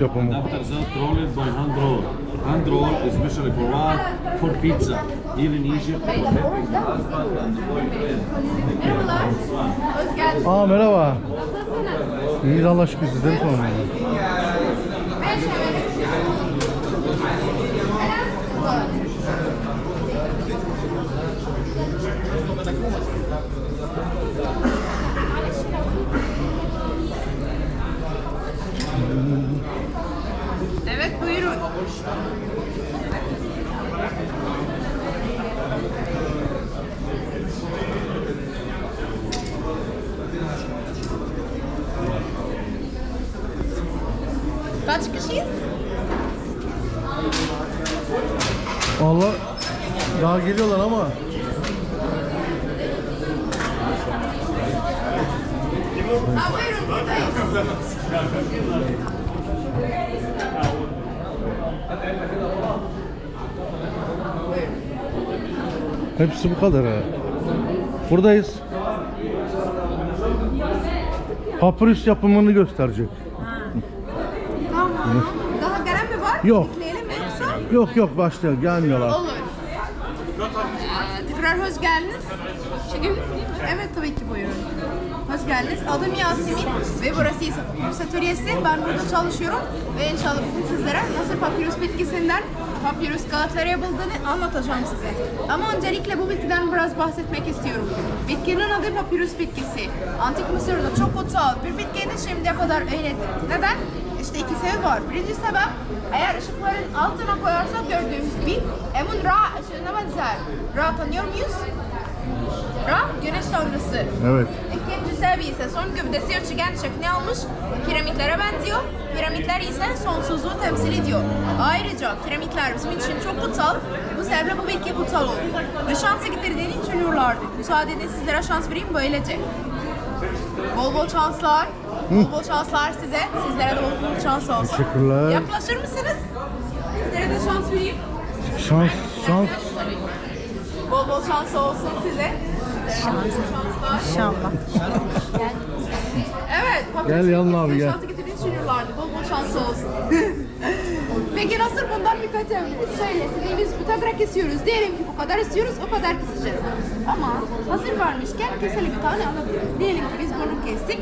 yapımı. After that, roll it by hand roll. Hand roll, especially for what? For pizza. Here in Egypt, for making the husband and the boyfriend. Merhabalar. Hoş geldiniz. Aa merhaba. Nasılsınız? İyi Allah şükür sizden sonra. Kaç kişiyiz? Allah daha geliyorlar ama buyurun buradayız. Hepsi bu kadar ha. Buradayız. Papyrus yapımını gösterecek. Tamam. Daha gelen mi var? Yok. Bekleyelim mi yoksa? Yok yok başlıyor gelmiyorlar. Olur. Ee, tekrar hoş geldiniz. Çünkü evet tabii ki buyurun. Hoş geldiniz. Adım Yasemin ve burası ise Papyrus Atölyesi. Ben burada çalışıyorum ve inşallah bugün sizlere nasıl papyrus bitkisinden papyrus kağıtları yapıldığını anlatacağım size. Ama öncelikle bu bitkiden biraz bahsetmek istiyorum. Bitkinin adı papyrus bitkisi. Antik Mısır'da çok kutsal bir bitkiydi şimdiye kadar öyledir. Neden? İşte iki sebep var. Birinci sebep eğer ışıkların altına koyarsak gördüğümüz gibi Emun Ra ışığına benzer. Ra tanıyor muyuz? Ra güneş tanrısı. Evet. İkinci sebebi ise son gövdesi üçgen şeklini almış piramitlere benziyor. Piramitler ise sonsuzluğu temsil ediyor. Ayrıca piramitler bizim için çok kutsal. Bu sebeple bu bitki kutsal olur. Ve şansı getirdiğini düşünüyorlardı. Müsaade edin sizlere şans vereyim böylece. Bol bol şanslar. Bol bol şanslar size. Sizlere de bol bol şans olsun. Teşekkürler. Yaklaşır mısınız? Sizlere de şans vereyim. Şans şans. Bol bol şans olsun size. İnşallah. Evet. Gel yanına abi, gel. Şansı getirdiğini düşünüyorlardı. Bol bol şans olsun. Peki nasıl bundan birkaç evliliğimiz? Şöyle biz bıtagrak istiyoruz. Diyelim ki bu kadar istiyoruz, o kadar keseceğiz. Ama hazır varmışken keselim bir tane alabiliriz. Diyelim ki biz bunu kestik.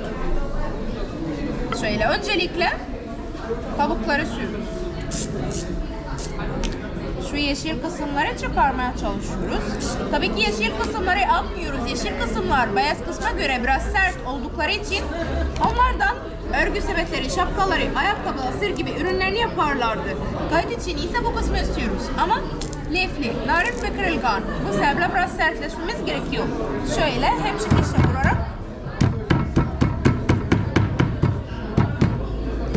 Şöyle öncelikle kabukları sürüyoruz. Yeşil kısımları çıkarmaya çalışıyoruz. Tabii ki yeşil kısımları atmıyoruz. Yeşil kısımlar beyaz kısma göre biraz sert oldukları için onlardan örgü sepetleri, şapkaları, ayakkabı, sır gibi ürünlerini yaparlardı. Kayıt için ise bu kısmı istiyoruz. Ama lifli, narin ve kırılgan. Bu sebeple biraz sertleşmemiz gerekiyor. Şöyle hem şekilde vurarak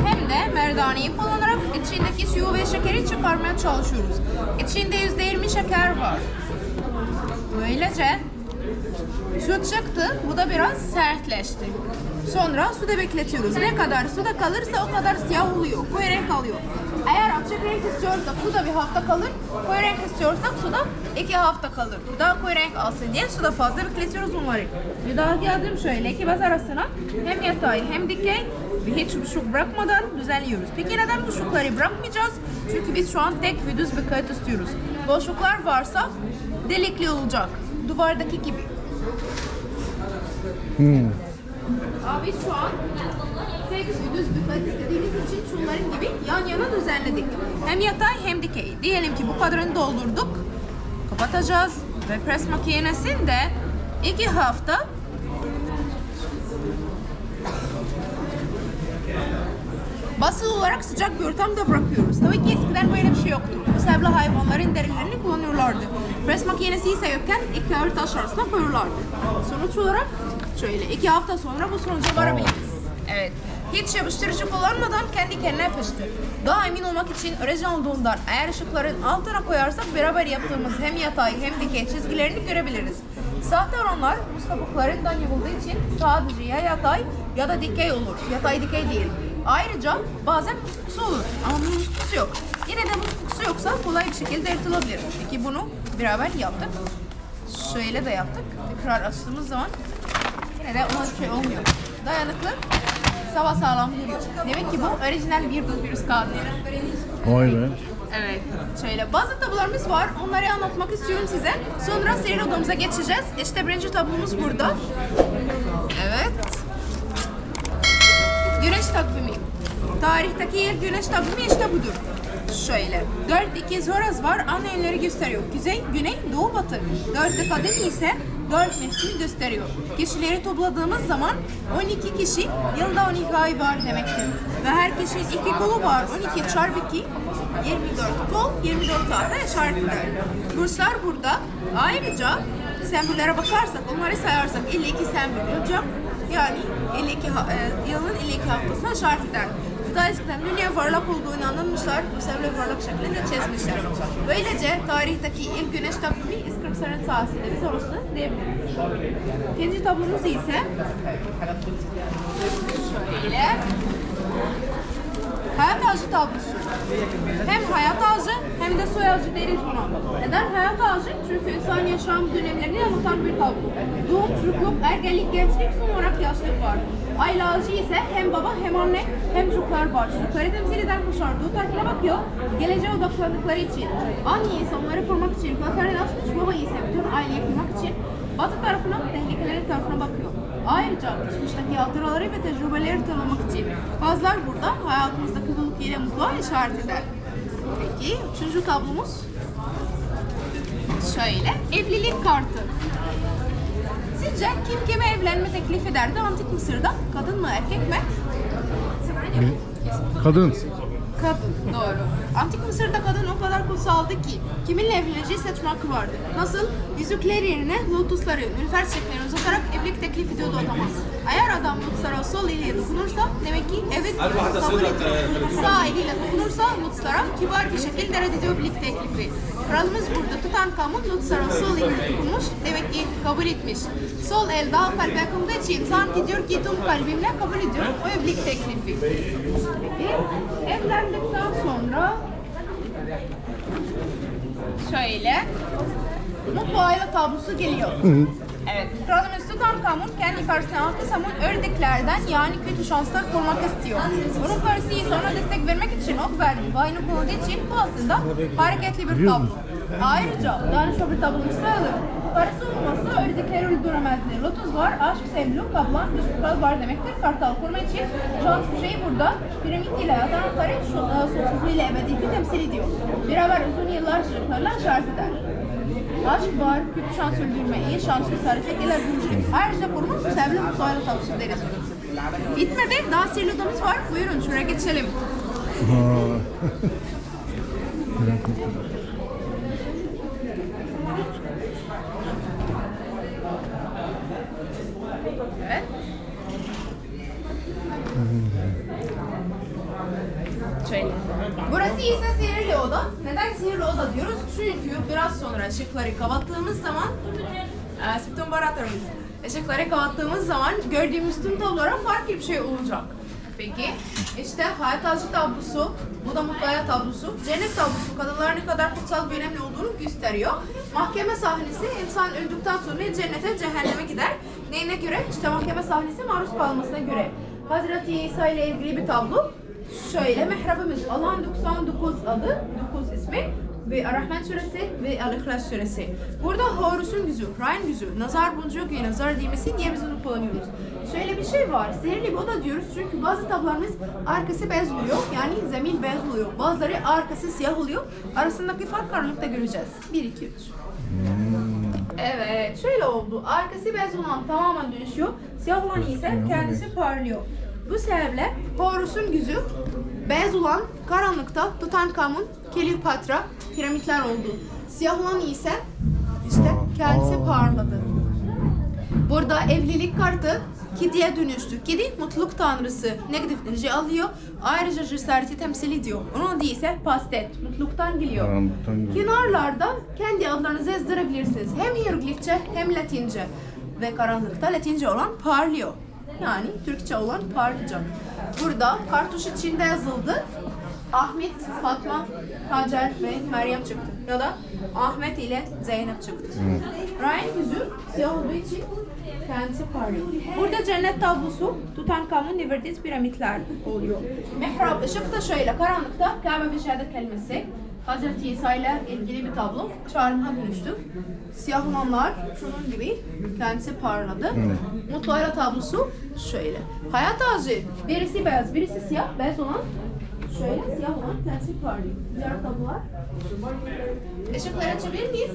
hem de merdaneyi kullanarak içindeki suyu ve şekeri çıkarmaya çalışıyoruz. İçinde %20 şeker var. Böylece su çıktı, bu da biraz sertleşti. Sonra suda bekletiyoruz. Ne kadar suda kalırsa o kadar siyah oluyor, koyu renk alıyor. Eğer açık renk istiyorsak suda bir hafta kalır, koyu renk istiyorsak suda iki hafta kalır. Daha koyu renk alsın diye suda fazla bekletiyoruz bunları. Bir daha geldim şöyle iki bez arasına hem yatay hem dikey ve hiç boşluk bırakmadan düzenliyoruz. Peki neden boşlukları bırakmayacağız? Çünkü biz şu an tek ve düz bir kayıt istiyoruz. Boşluklar varsa delikli olacak. Duvardaki gibi. Hmm. Abi şu an tek ve düz bir kayıt istediğimiz için şunların gibi yan yana düzenledik. Hem yatay hem dikey. Diyelim ki bu kadarını doldurduk. Kapatacağız ve pres makinesinde iki hafta basılı olarak sıcak bir ortamda bırakıyoruz. Tabii ki eskiden böyle bir şey yoktu. Bu sebeple hayvanların derilerini kullanıyorlardı. Pres makinesi ise yokken iki ağır taş arasına koyuyorlardı. Sonuç olarak şöyle iki hafta sonra bu sonuca varabiliriz. Evet. Hiç yapıştırıcı kullanmadan kendi kendine yapıştı. Daha emin olmak için örecen olduğundan eğer ışıkların altına koyarsak beraber yaptığımız hem yatay hem dikey çizgilerini görebiliriz. Sahte oranlar buz kabuklarından yapıldığı için sadece ya yatay ya da dikey olur. Yatay dikey değil. Ayrıca bazen kokusu olur ama bunun kokusu yok. Yine de buz kokusu yoksa kolay bir şekilde yırtılabilir. Peki bunu beraber yaptık. Şöyle de yaptık. Tekrar açtığımız zaman yine de ona bir şey olmuyor. Dayanıklı, sava sağlam duruyor. Demek ki bu orijinal bir papyrus kağıdı. Vay be. Evet. Şöyle bazı tablolarımız var. Onları anlatmak istiyorum size. Sonra seyir odamıza geçeceğiz. İşte birinci tablomuz burada. Evet. Güneş takvimi. Tarihteki ilk güneş takvimi işte budur. Şöyle. Dört ikiz horoz var. Ana yönleri gösteriyor. Kuzey, güney, doğu, batı. Dörtte kadın ise dört mevsimi gösteriyor. Kişileri topladığımız zaman 12 kişi yılda 12 ay var demektir. Ve her kişinin iki kolu var. 12 çarpı 2 24 kol 24 saate işaret eder. Burslar burada. Ayrıca sembollere bakarsak, onları sayarsak 52 sembol olacak. Yani 52 ha- e, yılın 52 haftasına işaret eder. Bu da eskiden dünya yuvarlak olduğunu inanılmışlar. Bu sebeple yuvarlak şeklinde çizmişler. Böylece tarihteki ilk güneş takvimi İskrimsar'ın sahasında biz orası diyebiliriz. İkinci tablomuz ise şöyle ağacı tablosu. Hem hayat ağacı hem de soy ağacı deriz buna. Neden hayat ağacı? Çünkü insan yaşam dönemlerini anlatan bir tablo. Doğum, çocukluk, ergenlik, gençlik, son olarak yaşlılık var. Aile ağacı ise hem baba hem anne hem çocuklar var. Çocukları temsil eden kuşlar doğu tarafına bakıyor. Geleceğe odaklandıkları için. Anne ise onları korumak için kulaklarını açmış, baba ise bütün aileyi korumak için batı tarafına, tehlikelerin tarafına bakıyor. Ayrıca geçmişteki hatıraları ve tecrübeleri tanımak için fazlar burada hayatımızdaki mutluluk ile mutluluğa işaret eder. Peki üçüncü tablomuz şöyle evlilik kartı. Sizce kim kime evlenme teklif ederdi antik Mısır'da? Kadın mı erkek mi? Kadın. Kadın, doğru. Antik Mısır'da kadın o kadar kutsaldı ki kiminle evleneceği seçme hakkı vardı. Nasıl? Yüzükler yerine lotusları, nülfer çiçeklerini uzatarak evlilik teklif ediyordu adama. Eğer adam lotuslara sol eliyle dokunursa demek ki evet kabul ediyor. Sağ eliyle dokunursa lotuslara kibar bir şekilde reddediyor evlilik teklifi. Kralımız burada Tutankamon lotuslara sol eliyle dokunmuş demek ki kabul etmiş. Sol el daha kalbe yakındığı için sanki diyor ki tüm kalbimle kabul ediyorum o evlilik teklifi. Peki evlendikten sonra şöyle mutlu aile tablosu geliyor. Evet. Kralımız Tutankamon kendi karşısına altı samun ördeklerden yani kötü şanslar korumak istiyor. Bunun karısı ise ona destek vermek için ok verdi. Vayını kullandığı için bu aslında hareketli bir tablo. Ayrıca danışma bir tablomuz sayılır. Karısı olmasa ördekleri öldüremezdi. Lotus var, aşk sembolü, kaplan, bir kral var demektir. Kartal koruma için şans şeyi burada piramit ile yatanakları şu e, sonsuzluğu ile ebediyeti temsil ediyor. Beraber uzun yıllar çocuklarla şarj eder. Aşk var, kötü şans öldürme, iyi şans cesaret şekiller bulacak. Ayrıca koruma bu sebeple mutlu aile tablosu deriz. Bitmedi, daha sihirli odamız var. Buyurun şuraya geçelim. Ha. Evet. Şöyle. Burası ise sihirli oda. Neden sihirli oda diyoruz? Çünkü biraz sonra ışıkları kapattığımız zaman e, Sütun Baratlarımız ışıkları kapattığımız zaman gördüğümüz tüm tablolara farklı bir şey olacak. Peki işte hayat ağacı tablosu, bu da mutlu tablosu, cennet tablosu kadınların ne kadar kutsal ve önemli olduğunu gösteriyor. Mahkeme sahnesi insan öldükten sonra cennete cehenneme gider. Neyine göre? İşte mahkeme sahnesi maruz kalmasına göre. Hazreti İsa ile ilgili bir tablo. Şöyle mehrabımız Allah'ın 99 adı, 9 ismi ve Rahman suresi ve Al-İhlas suresi. Burada Horus'un yüzü, Ryan yüzü, nazar boncuğu gibi nazar değmesi diye biz onu kullanıyoruz. Şöyle bir şey var, sihirli oda diyoruz çünkü bazı tablolarımız arkası beyaz oluyor, yani zemin beyaz oluyor. Bazıları arkası siyah oluyor. Arasındaki fark karanlıkta göreceğiz. 1, 2, 3. Evet, şöyle oldu. Arkası beyaz olan tamamen dönüşüyor. Siyah olan ise kendisi parlıyor. Bu sebeple Horus'un yüzü beyaz olan karanlıkta Tutankamon, Kleopatra, piramitler oldu. Siyah olan ise işte kendisi parladı. Burada evlilik kartı kediye dönüştü. Kedi mutluluk tanrısı. Negatif enerji alıyor. Ayrıca cesareti temsil ediyor. Onun adı ise pastet. Mutluluktan geliyor. Kenarlarda kendi adlarınızı yazdırabilirsiniz. Hem hieroglifçe hem latince. Ve karanlıkta latince olan parlıyor. Yani Türkçe olan parlayacak. Burada kartuş içinde yazıldı. Ahmet, Fatma, Hacer ve Meryem çıktı. Ya da Ahmet ile Zeynep çıktı. Ryan yüzü siyah olduğu için kendisi parlıyor. Burada cennet tablosu Tutankamun Nefertiti piramitler oluyor. Mihrab ışık da şöyle karanlıkta Kabe şehadet kelimesi Hazreti İsa ile ilgili bir tablo çağrımha dönüştü. Siyah olanlar şunun gibi kendisi parladı. Mutlu Ayla tablosu şöyle. Hayat ağacı birisi beyaz birisi siyah beyaz olan şöyle siyah olan kendisi parlıyor. Diğer tablolar Işıkları açabilir miyiz?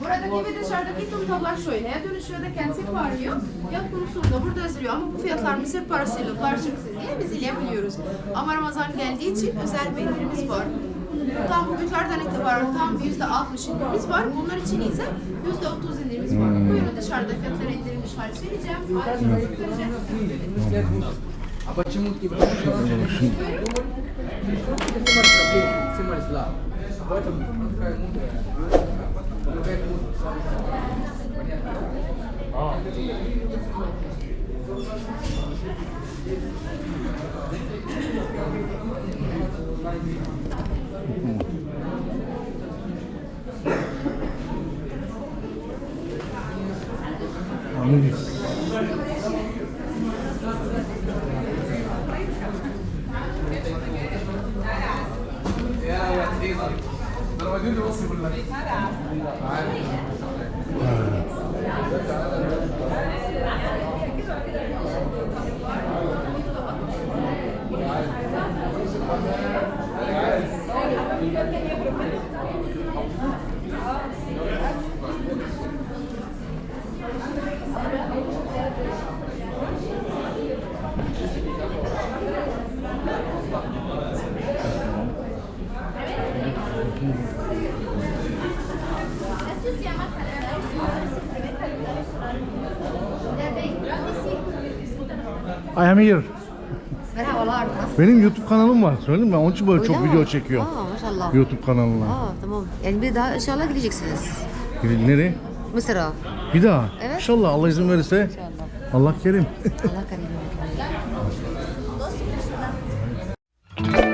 Buradaki ve dışarıdaki tüm tablolar şöyle. Ya dönüşüyor da kendisi parlıyor. Ya konusunda burada yazılıyor ama bu fiyatlar Mısır parasıyla karşılıksız diye biz ileyebiliyoruz. Ama Ramazan geldiği için özel bir var. Tam bugünlerden itibaren tam yüzde altmış indirimimiz var. Bunlar için ise yüzde otuz indirimimiz var. Buyurun dışarıda fiyatlara indirilmiş hali söyleyeceğim. Ayrıca vereceğim. А почему типа Симар Ислам. В этом такая мудрая. Другая Normalmente eu vou. I'm here. Ben? Benim YouTube kanalım var. Söyleyeyim mi? Onun için böyle Öyle çok mi? video çekiyorum. Aa, maşallah. YouTube kanalına. Aa, tamam. Yani bir daha inşallah gideceksiniz. Gidin- Nereye? Mısır'a. Bir daha. Evet. İnşallah Allah izin verirse. İnşallah. Allah kerim. Allah karim.